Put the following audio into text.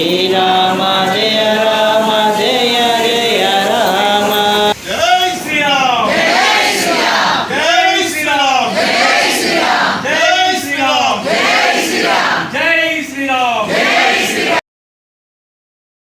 এরা